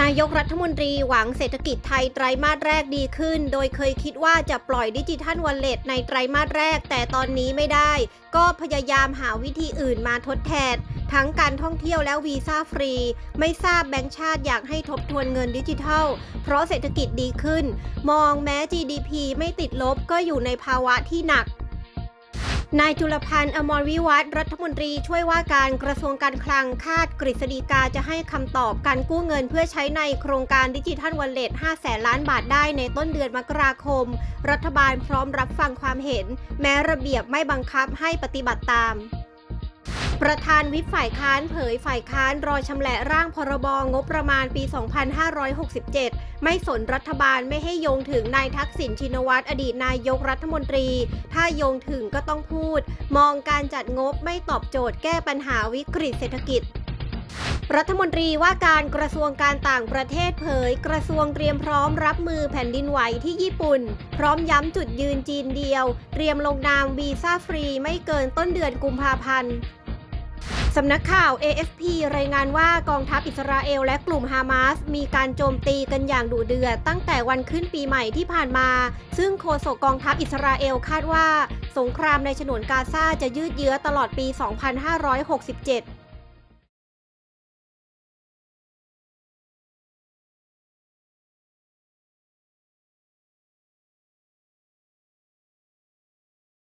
นายกรัฐมนตรีหวังเศรษฐกิจไทยไตรมาสแรกดีขึ้น โดยเคยคิดว่าจะปล่อยดิจิทัลวอลเล็ตในไตรมาสแรก แต่ตอนนี้ไม่ได้ ก็พยายามหาวิธีอื่นมาทดแทน ทั้งการท่องเที่ยวและวีซ่าฟรี ไม่ทราบแบงก์ชาติอยากให้ทบทวนเงินดิจิทัล เพราะเศรษฐกิจดีขึ้น มองแม้ GDP ไม่ติดลบก็อยู่ในภาวะที่หนัก นายจุลพันธ์อมรวิวัฒน์รัฐมนตรีช่วยว่าการกระทรวงการคลังคาดกฤษฎีกาจะให้คำตอบการกู้เงินเพื่อใช้ในโครงการดิจิทัลวอลเล็ต5แสนล้านบาทได้ในต้นเดือนมกราคม รัฐบาลพร้อมรับฟังความเห็น แม้ระเบียบไม่บังคับให้ปฏิบัติตาม ประธานวิปฝ่ายค้านเผยฝ่ายค้านรอชำแหละร่างพรบงบประมาณปี 2567 ไม่สนรัฐบาลไม่ให้โยงถึงนายทักษิณชินวัตรอดีตนายกรัฐมนตรี ถ้าโยงถึงก็ต้องพูด มองการจัดงบไม่ตอบโจทย์แก้ปัญหาวิกฤตเศรษฐกิจรัฐมนตรีว่าการกระทรวงการต่างประเทศเผย กระทรวงเตรียมพร้อมรับมือแผ่นดินไหวที่ญี่ปุ่น พร้อมย้ำจุดยืนจีนเดียว เตรียมลงนามวีซ่าฟรีไม่เกินต้นเดือนกุมภาพันธ์ สำนักข่าว AFP รายงานว่ากองทัพอิสราเอลและกลุ่มฮามาส มีการโจมตีกันอย่างดุเดือดตั้งแต่วันขึ้นปีใหม่ที่ผ่านมา ซึ่งโฆษกกองทัพอิสราเอลคาดว่า สงครามในฉนวนกาซาจะยืดเยื้อตลอดปี 2567